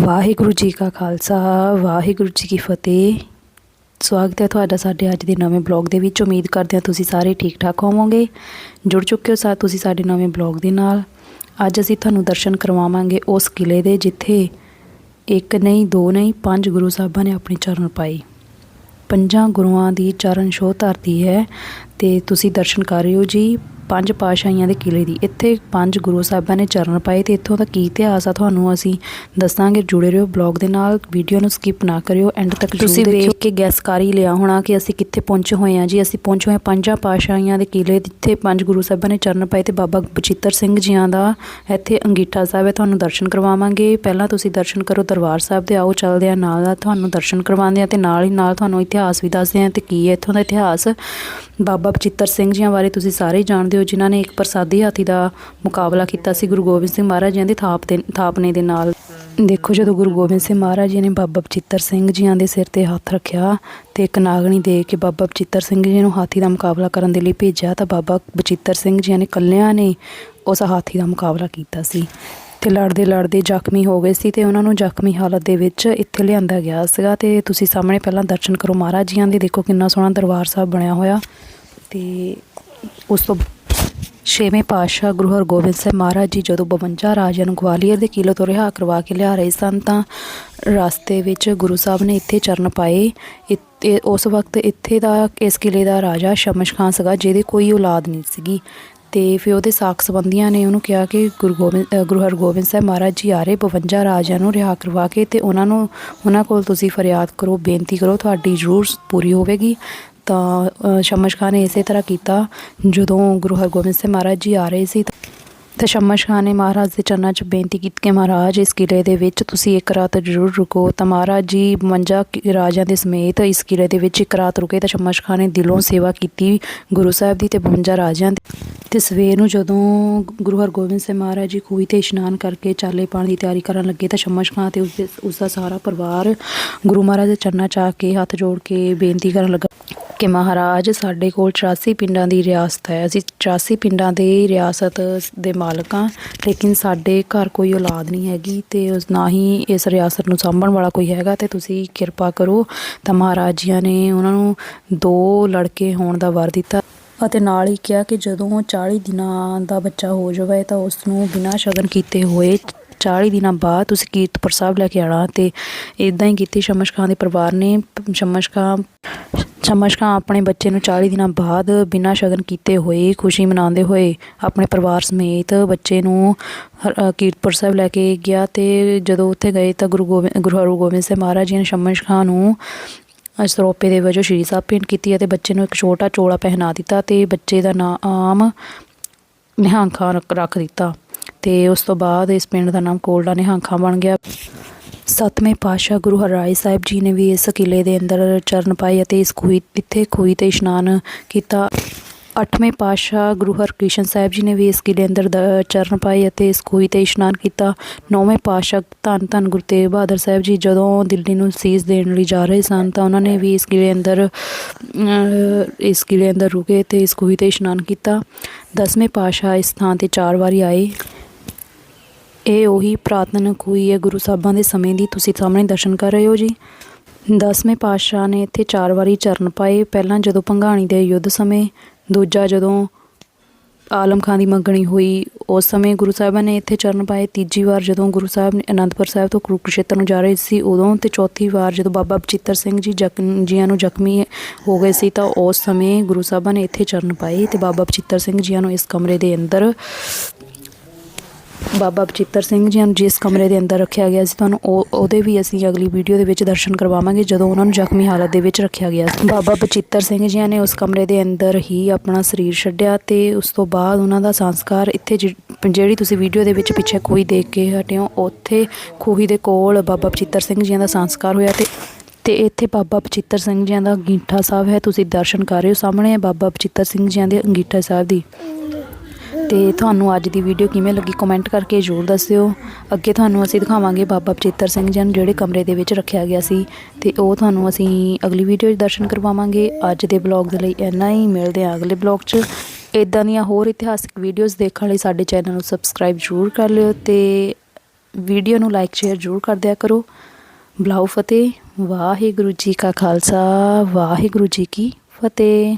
ਵਾਹਿਗੁਰੂ ਜੀ ਕਾ ਖਾਲਸਾ, ਵਾਹਿਗੁਰੂ ਜੀ ਕੀ ਫਤਿਹ। ਸਵਾਗਤ ਹੈ ਤੁਹਾਡਾ ਸਾਡੇ ਅੱਜ ਦੇ ਨਵੇਂ ਬਲੌਗ ਦੇ ਵਿੱਚ। ਉਮੀਦ ਕਰਦੇ ਹਾਂ ਤੁਸੀਂ ਸਾਰੇ ਠੀਕ ਠਾਕ ਹੋਵੋਗੇ। ਜੁੜ ਚੁੱਕੇ ਹੋ ਸਾ ਤੁਸੀਂ ਸਾਡੇ ਨਵੇਂ ਬਲੌਗ ਦੇ ਨਾਲ। ਅੱਜ ਅਸੀਂ ਤੁਹਾਨੂੰ ਦਰਸ਼ਨ ਕਰਵਾਵਾਂਗੇ ਉਸ ਕਿਲੇ ਦੇ, ਜਿੱਥੇ ਇੱਕ ਨਹੀਂ, ਦੋ ਨਹੀਂ, ਪੰਜ ਗੁਰੂ ਸਾਹਿਬਾਂ ਨੇ ਆਪਣੇ ਚਰਨ ਪਾਈ। ਪੰਜਾਂ ਗੁਰੂਆਂ ਦੀ ਚਰਨ ਛੋਹ ਧਰਤੀ ਹੈ ਤੇ ਤੁਸੀਂ ਦਰਸ਼ਨ ਕਰ ਰਹੇ ਹੋ ਜੀ। ਪੰਜ ਪਾਸ਼ਾਹੀਆਂ ਦੇ ਕਿਲੇ ਦੀ। ਇੱਥੇ ਪੰਜ ਗੁਰੂ ਸਾਹਿਬਾਂ ਨੇ ਚਰਨ ਪਾਏ ਤੇ ਇੱਥੋਂ ਦਾ ਕੀ ਇਤਿਹਾਸ ਆ ਤੁਹਾਨੂੰ ਅਸੀਂ ਦੱਸਾਂਗੇ। ਜੁੜੇ ਰਹੋ ਬਲੌਗ ਦੇ ਨਾਲ। ਵੀਡੀਓ ਨੂੰ ਸਕਿਪ ਨਾ ਕਰਿਓ। ਐਂਡ ਤੱਕ ਤੁਸੀਂ ਵੇਖ ਕੇ ਗੈਸ ਕਰ ਹੀ ਲਿਆ ਹੋਣਾ ਕਿ ਅਸੀਂ ਕਿੱਥੇ ਪਹੁੰਚੇ ਹੋਏ ਹਾਂ ਜੀ। ਅਸੀਂ ਪਹੁੰਚੇ ਹੋਏ ਹਾਂ ਪੰਜਾਂ ਪਾਸ਼ਾਹੀਆਂ ਦੇ ਕਿਲੇ ਜਿੱਥੇ ਪੰਜ ਗੁਰੂ ਸਾਹਿਬਾਂ ਨੇ ਚਰਨ ਪਾਏ ਤੇ ਬਾਬਾ ਬਚਿੱਤਰ ਸਿੰਘ ਜੀਆਂ ਦਾ ਇੱਥੇ ਅੰਗੀਠਾ ਸਾਹਿਬ ਹੈ। ਤੁਹਾਨੂੰ ਦਰਸ਼ਨ ਕਰਵਾਵਾਂਗੇ। ਪਹਿਲਾਂ ਤੁਸੀਂ ਦਰਸ਼ਨ ਕਰੋ ਦਰਬਾਰ ਸਾਹਿਬ ਦੇ। ਆਓ ਚੱਲਦੇ ਆ ਨਾਲ ਨਾਲ ਤੁਹਾਨੂੰ ਦਰਸ਼ਨ ਕਰਵਾਉਂਦੇ ਆ ਤੇ ਨਾਲ ਹੀ ਨਾਲ ਤੁਹਾਨੂੰ ਇਤਿਹਾਸ ਵੀ ਦੱਸਦੇ ਆ ਤੇ ਕੀ ਹੈ। ਇੱਥੋਂ ਦਾ ਇਤਿਹਾਸ ਬਾਬਾ ਬਚਿੱਤਰ ਸਿੰਘ ਜੀਆਂ ਬਾਰੇ ਤੁਸੀਂ ਸਾਰੇ ਹੀ ਜਾਣਦੇ ਹੋ, ਜਿਨ੍ਹਾਂ ਨੇ ਇੱਕ ਪ੍ਰਸਾਦੀ ਹਾਥੀ ਦਾ ਮੁਕਾਬਲਾ ਕੀਤਾ ਸੀ ਗੁਰੂ ਗੋਬਿੰਦ ਸਿੰਘ ਮਹਾਰਾਜ ਜੀ ਦੀ ਥਾਪ ਦੇ ਥਾਪਨੇ ਦੇ ਨਾਲ। ਦੇਖੋ ਜਦੋਂ ਗੁਰੂ ਗੋਬਿੰਦ ਸਿੰਘ ਮਹਾਰਾਜ ਜੀ ਨੇ ਬਾਬਾ ਬਚਿੱਤਰ ਸਿੰਘ ਜੀਆਂ ਦੇ ਸਿਰ ਤੇ ਹੱਥ ਰੱਖਿਆ ਤੇ ਇੱਕ ਨਾਗਣੀ ਦੇ ਕੇ ਬਾਬਾ ਬਚਿੱਤਰ ਸਿੰਘ ਜੀ ਨੂੰ ਹਾਥੀ ਦਾ ਮੁਕਾਬਲਾ ਕਰਨ ਦੇ ਲਈ ਭੇਜਿਆ ਤਾਂ ਬਾਬਾ ਬਚਿੱਤਰ ਸਿੰਘ ਜੀ ਨੇ ਕੱਲਿਆਂ ਨੇ ਉਸ ਹਾਥੀ ਦਾ ਮੁਕਾਬਲਾ ਕੀਤਾ ਸੀ ਤੇ ਲੜਦੇ ਲੜਦੇ ਜ਼ਖਮੀ ਹੋ ਗਏ ਸੀ ਤੇ ਉਹਨਾਂ ਨੂੰ ਜ਼ਖਮੀ ਹਾਲਤ ਦੇ ਵਿੱਚ ਇੱਥੇ ਲਿਆਂਦਾ ਗਿਆ ਸੀਗਾ ਤੇ ਤੁਸੀਂ ਸਾਹਮਣੇ ਪਹਿਲਾਂ ਦਰਸ਼ਨ ਕਰੋ, ਮਹਾਰਾਜ ਜੀਆਂ ਦੇ ਦੇਖੋ ਕਿੰਨਾ ਸੋਹਣਾ ਦਰਬਾਰ ਸਾਹਿਬ ਬਣਿਆ ਹੋਇਆ ਤੇ ਉਸ ਤੋਂ ਛੇਵੇਂ ਪਾਤਸ਼ਾਹ ਗੁਰੂ ਹਰਗੋਬਿੰਦ ਸਾਹਿਬ ਮਹਾਰਾਜ ਜੀ ਜਦੋਂ 52 ਰਾਜਿਆਂ ਨੂੰ ਗਵਾਲੀਅਰ ਦੇ ਕਿਲੇ ਤੋਂ ਰਿਹਾ ਕਰਵਾ ਕੇ ਲਿਆ ਰਹੇ ਸਨ ਤਾਂ ਰਸਤੇ ਵਿੱਚ ਗੁਰੂ ਸਾਹਿਬ ਨੇ ਇੱਥੇ ਚਰਨ ਪਾਏ। ਇੱਥੇ ਉਸ ਵਕਤ ਇੱਥੇ ਦਾ ਇਸ ਕਿਲੇ ਦਾ ਰਾਜਾ ਸ਼ਮਸ਼ ਖਾਨ ਸੀਗਾ ਜਿਹਦੇ ਕੋਈ ਔਲਾਦ ਨਹੀਂ ਸੀਗੀ ਤੇ ਫਿਰ ਉਹਦੇ ਸਾਕ ਸੰਬੰਧੀਆਂ ਨੇ ਉਹਨੂੰ ਕਿਹਾ ਕਿ ਗੁਰੂ ਗੋਬਿੰਦ ਗੁਰੂ ਹਰਗੋਬਿੰਦ ਸਾਹਿਬ ਮਹਾਰਾਜ ਜੀ ਆ ਰਹੇ 52 ਰਾਜਿਆਂ ਨੂੰ ਰਿਹਾ ਕਰਵਾ ਕੇ ਤੇ ਉਹਨਾਂ ਨੂੰ, ਉਹਨਾਂ ਕੋਲ ਤੁਸੀਂ ਫਰਿਆਦ ਕਰੋ, ਬੇਨਤੀ ਕਰੋ, ਤੁਹਾਡੀ ਜ਼ਰੂਰ ਪੂਰੀ ਹੋਵੇਗੀ। ਤਾਂ ਸ਼ਮਸ਼ ਖਾਨ ਨੇ ਇਸੇ ਤਰ੍ਹਾਂ ਕੀਤਾ, ਜਦੋਂ ਗੁਰੂ ਹਰਗੋਬਿੰਦ ਸਿੰਘ ਮਹਾਰਾਜ ਜੀ ਆ ਰਹੇ ਸੀ। ਤਾਂ ਸ਼ਮਸ਼ ਖਾਨ ਨੇ ਮਹਾਰਾਜ ਦੇ ਚਰਨਾਂ 'ਚ ਬੇਨਤੀ ਕੀਤੀ ਕਿ ਮਹਾਰਾਜ, ਇਸ ਕਿਲੇ ਦੇ ਵਿੱਚ ਤੁਸੀਂ ਇੱਕ ਰਾਤ ਜ਼ਰੂਰ ਰੁਕੋ। ਤਾਂ ਮਹਾਰਾਜ ਜੀ 52 ਕਿ- ਰਾਜਿਆਂ ਦੇ ਸਮੇਤ ਇਸ ਕਿਲੇ ਦੇ ਵਿੱਚ ਇੱਕ ਰਾਤ ਰੁਕੇ। ਤਾਂ ਸ਼ਮਸ਼ ਖਾਨ ਨੇ ਦਿਲੋਂ ਸੇਵਾ ਕੀਤੀ ਗੁਰੂ ਸਾਹਿਬ ਦੀ ਤੇ 52 ਰਾਜਿਆਂ ਦੀ। ਤੇ ਸਵੇਰ ਨੂੰ ਜਦੋਂ ਗੁਰੂ ਹਰਗੋਬਿੰਦ ਸਿੰਘ ਮਹਾਰਾਜ ਜੀ ਖੂਹੀ ਤੇ ਇਸ਼ਨਾਨ ਕਰਕੇ ਚਾਲੇ ਪਾਣ ਦੀ ਤਿਆਰੀ ਕਰਨ ਲੱਗੇ ਤਾਂ ਸ਼ਮਸ਼ ਖਾਂ ਤੇ ਉਸਦੇ ਉਸਦਾ ਸਾਰਾ ਪਰਿਵਾਰ ਗੁਰੂ ਮਹਾਰਾਜ ਦੇ ਚਰਨਾਂ 'ਚ ਆ ਕੇ ਹੱਥ ਜੋੜ ਕੇ ਬੇਨਤੀ ਕਰਨ ਲੱਗਾ ਕਿ ਮਹਾਰਾਜ, ਸਾਡੇ ਕੋਲ 84 ਪਿੰਡਾਂ ਦੀ ਰਿਆਸਤ ਹੈ। ਅਸੀਂ 84 ਪਿੰਡਾਂ ਦੇ ਰਿਆਸਤ ਦੇ ਮਾਲਕ ਹਾਂ, ਲੇਕਿਨ ਸਾਡੇ ਘਰ ਕੋਈ ਔਲਾਦ ਨਹੀਂ ਹੈਗੀ ਤੇ ਉਸ ਨਾ ਹੀ ਇਸ ਰਿਆਸਤ ਨੂੰ ਸਾਂਭਣ ਵਾਲਾ ਕੋਈ ਹੈਗਾ ਤੇ ਤੁਸੀਂ ਕਿਰਪਾ ਕਰੋ। ਤਾਂ ਮਹਾਰਾਜ ਜੀਆਂ ਨੇ ਉਹਨਾਂ ਨੂੰ ਦੋ ਲੜਕੇ ਹੋਣ ਦਾ ਵਰ ਦਿੱਤਾ। ਅਤੇ ਨਾਲ ਹੀ ਕਿਹਾ ਕਿ ਜਦੋਂ 40 ਦਿਨਾਂ ਦਾ ਬੱਚਾ ਹੋ ਜਾਵੇ ਤਾਂ ਉਸ ਨੂੰ ਬਿਨਾਂ ਸ਼ਗਨ ਕੀਤੇ ਹੋਏ 40 ਦਿਨਾਂ ਬਾਅਦ ਤੁਸੀਂ ਕੀਰਤਪੁਰ ਸਾਹਿਬ ਲੈ ਕੇ ਆਣਾ ਤੇ ਇਦਾਂ ਹੀ ਕੀਤੀ। ਸ਼ਮਸ਼ ਖਾਨ ਦੇ ਪਰਿਵਾਰ ਨੇ ਸ਼ਮਸ਼ ਖਾਨ ਸ਼ਮਸ਼ ਖਾਨ ਆਪਣੇ ਬੱਚੇ ਨੂੰ 40 ਦਿਨਾਂ ਬਾਅਦ ਬਿਨਾਂ ਸ਼ਗਨ ਕੀਤੇ ਹੋਏ ਖੁਸ਼ੀ ਮਨਾਉਂਦੇ ਹੋਏ ਆਪਣੇ ਪਰਿਵਾਰ ਸਮੇਤ ਬੱਚੇ ਨੂੰ ਕੀਰਤਪੁਰ ਸਾਹਿਬ ਲੈ ਕੇ ਗਿਆ ਤੇ ਜਦੋਂ ਉੱਥੇ ਗਏ ਤਾਂ ਗੁਰੂ ਗੋਬਿੰਦ ਗੁਰੂ ਹਰਗੋਬਿੰਦ ਸਿੰਘ ਮਹਾਰਾਜ ਜੀ ਨੇ ਸ਼ਮਸ਼ ਖਾਨ ਨੂੰ ਸਰੋਪੇ ਦੇ ਵਜੋਂ ਸ਼੍ਰੀ ਸਾਹਿਬ ਭੇਂਟ ਕੀਤੀ ਅਤੇ ਬੱਚੇ ਨੂੰ ਇੱਕ ਛੋਟਾ ਚੋਲਾ ਪਹਿਨਾ ਦਿੱਤਾ ਤੇ ਬੱਚੇ ਦਾ ਨਾਮ ਨਿਹੰਗ ਖਾਨ ਰੱਖ- ਰੱਖ ਦਿੱਤਾ ਤੇ ਉਸ ਤੋਂ ਬਾਅਦ ਇਸ ਪਿੰਡ ਦਾ ਨਾਮ ਕੋਲਡਾ ਨਿਹੰਗ ਖਾਂ ਬਣ ਗਿਆ। ਸਤਵੇਂ ਪਾਤਸ਼ਾਹ ਗੁਰੂ ਹਰਰਾਏ ਸਾਹਿਬ ਜੀ ਨੇ ਵੀ ਇਸ ਕਿਲੇ ਦੇ ਅੰਦਰ ਚਰਨ ਪਾਏ ਅਤੇ ਇਸ ਖੂਹੀ ਇੱਥੇ ਖੂਹੀ ਤੇ ਇਸ਼ਨਾਨ ਕੀਤਾ। ਅੱਠਵੇਂ ਪਾਤਸ਼ਾਹ ਗੁਰੂ ਹਰਕ੍ਰਿਸ਼ਨ ਸਾਹਿਬ ਜੀ ਨੇ ਵੀ ਇਸ ਕਿਲੇ ਅੰਦਰ ਦ- ਚਰਨ ਪਾਏ ਅਤੇ ਇਸ ਖੂਹੀ ਤੇ ਇਸ਼ਨਾਨ ਕੀਤਾ। ਨੌਵੇਂ ਪਾਤਸ਼ਾਹ ਧੰਨ ਧੰਨ ਗੁਰੂ ਤੇਗ ਬਹਾਦਰ ਸਾਹਿਬ ਜੀ ਜਦੋਂ ਦਿੱਲੀ ਨੂੰ ਸੀਸ ਦੇਣ ਲਈ ਜਾ ਰਹੇ ਸਨ ਤਾਂ ਉਹਨਾਂ ਨੇ ਵੀ ਇਸ ਕਿਲੇ ਅੰਦਰ ਇਸ ਕਿਲੇ ਅੰਦਰ ਰੁਕੇ ਤੇ ਇਸ ਖੂਹੀ ਤੇ ਇਸ਼ਨਾਨ ਕੀਤਾ। ਦਸਵੇਂ ਪਾਤਸ਼ਾਹ ਇਸ ਥਾਂ ਤੇ ਚਾਰ ਵਾਰੀ ਆਏ। ਇਹ ਉਹੀ ਪ੍ਰਾਤਨ ਖੂਹੀ ਹੈ ਗੁਰੂ ਸਾਹਿਬਾਂ ਦੇ ਸਮੇਂ ਦੀ। ਤੁਸੀਂ ਸਾਹਮਣੇ ਦਰਸ਼ਨ ਕਰ ਰਹੇ ਹੋ ਜੀ। ਦਸਵੇਂ ਪਾਤਸ਼ਾਹ ਨੇ ਇੱਥੇ ਚਾਰ ਵਾਰੀ ਚਰਨ ਪਾਏ। ਪਹਿਲਾਂ ਜਦੋਂ ਭੰਗਾਣੀ ਦੇ ਯੁੱਧ ਸਮੇਂ ਦੂਜਾ ਜਦੋਂ ਆਲਮ ਖਾਨ ਦੀ ਮੰਗਣੀ ਹੋਈ, ਉਸ ਸਮੇਂ ਗੁਰੂ ਸਾਹਿਬਾਂ ਨੇ ਇੱਥੇ ਚਰਨ ਪਾਏ। ਤੀਜੀ ਵਾਰ ਜਦੋਂ ਗੁਰੂ ਸਾਹਿਬ ਨੇ ਅਨੰਦਪੁਰ ਸਾਹਿਬ ਤੋਂ ਕੁਰੂਕਸ਼ੇਤਰ ਨੂੰ ਜਾ ਰਹੇ ਸੀ, ਉਦੋਂ ਤੇ ਚੌਥੀ ਵਾਰ ਜਦੋਂ ਬਾਬਾ ਬਚਿੱਤਰ ਸਿੰਘ ਜੀ ਜ਼ਖਮ ਜੀਆਂ ਨੂੰ ਜ਼ਖਮੀ ਹੋ ਗਏ ਸੀ, ਤਾਂ ਉਸ ਸਮੇਂ ਗੁਰੂ ਸਾਹਿਬਾਂ ਨੇ ਇੱਥੇ ਚਰਨ ਪਾਏ ਤੇ ਬਾਬਾ ਬਚਿੱਤਰ ਸਿੰਘ ਜੀਆਂ ਨੂੰ ਇਸ ਕਮਰੇ ਦੇ ਅੰਦਰ ਬਾਬਾ ਬਚਿੱਤਰ ਸਿੰਘ ਜੀ ਨੂੰ ਜਿਸ ਕਮਰੇ ਦੇ ਅੰਦਰ ਰੱਖਿਆ ਗਿਆ ਸੀ। ਤੁਹਾਨੂੰ ਉਹ, ਉਹਦੇ ਵੀ ਅਸੀਂ ਅਗਲੀ ਵੀਡੀਓ ਦੇ ਵਿੱਚ ਦਰਸ਼ਨ ਕਰਵਾਵਾਂਗੇ, ਜਦੋਂ ਉਹਨਾਂ ਨੂੰ ਜ਼ਖਮੀ ਹਾਲਤ ਦੇ ਵਿੱਚ ਰੱਖਿਆ ਗਿਆ ਸੀ। ਬਾਬਾ ਬਚਿੱਤਰ ਸਿੰਘ ਜੀ ਨੇ ਉਸ ਕਮਰੇ ਦੇ ਅੰਦਰ ਹੀ ਆਪਣਾ ਸਰੀਰ ਛੱਡਿਆ ਤੇ ਉਸ ਤੋਂ ਬਾਅਦ ਉਹਨਾਂ ਦਾ ਸੰਸਕਾਰ ਇੱਥੇ ਜਿ- ਜਿਹੜੀ ਤੁਸੀਂ ਵੀਡੀਓ ਦੇ ਵਿੱਚ ਪਿੱਛੇ ਖੂਹੀ ਦੇਖ ਕੇ ਹਟਿਓ ਉੱਥੇ ਖੂਹੀ ਦੇ ਕੋਲ ਬਾਬਾ ਬਚਿੱਤਰ ਸਿੰਘ ਜੀ ਦਾ ਸੰਸਕਾਰ ਹੋਇਆ ਤੇ ਤੇ ਇੱਥੇ ਬਾਬਾ ਬਚਿੱਤਰ ਸਿੰਘ ਜੀ ਦਾ ਅੰਗੀਠਾ ਸਾਹਿਬ ਹੈ। ਤੁਸੀਂ ਦਰਸ਼ਨ ਕਰ ਰਹੇ ਹੋ, ਸਾਹਮਣੇ ਬਾਬਾ ਬਚਿੱਤਰ ਸਿੰਘ ਜੀ ਦੇ ਅੰਗੀਠਾ ਸਾਹਿਬ ਦੀ। ਤੇ ਤੁਹਾਨੂੰ ਅੱਜ ਦੀ ਵੀਡੀਓ ਕਿਵੇਂ ਲੱਗੀ ਕਮੈਂਟ ਕਰਕੇ ਜ਼ਰੂਰ ਦੱਸਿਓ। ਅੱਗੇ ਤੁਹਾਨੂੰ ਅਸੀਂ ਦਿਖਾਵਾਂਗੇ ਬਾਬਾ ਬਚਿੱਤਰ ਸਿੰਘ ਜੀ ਨੂੰ ਜਿਹੜੇ ਕਮਰੇ ਦੇ ਵਿੱਚ ਰੱਖਿਆ ਗਿਆ ਸੀ ਤੇ ਉਹ ਤੁਹਾਨੂੰ ਅਸੀਂ ਅਗਲੀ ਵੀਡੀਓ 'ਚ ਦਰਸ਼ਨ ਕਰਵਾਵਾਂਗੇ। ਅੱਜ ਦੇ ਬਲੌਗ ਦੇ ਲਈ ਇੰਨਾ ਹੀ, ਮਿਲਦੇ ਹਾਂ ਅਗਲੇ ਬਲੌਗ 'ਚ। ਇਦਾਂ ਦੀਆਂ ਹੋਰ ਇਤਿਹਾਸਿਕ ਵੀਡੀਓਜ਼ ਦੇਖਣ ਲਈ ਸਾਡੇ ਚੈਨਲ ਨੂੰ ਸਬਸਕ੍ਰਾਈਬ ਜ਼ਰੂਰ ਕਰ ਲਿਓ ਤੇ ਵੀਡੀਓ ਨੂੰ ਲਾਈਕ ਸ਼ੇਅਰ ਜ਼ਰੂਰ ਕਰ ਦਿਆ ਕਰੋ। ਬਲਾਉ ਫਤਿਹ, ਵਾਹਿਗੁਰੂ ਜੀ ਕਾ ਖਾਲਸਾ, ਵਾਹਿਗੁਰੂ ਜੀ ਕੀ ਫਤਿਹ।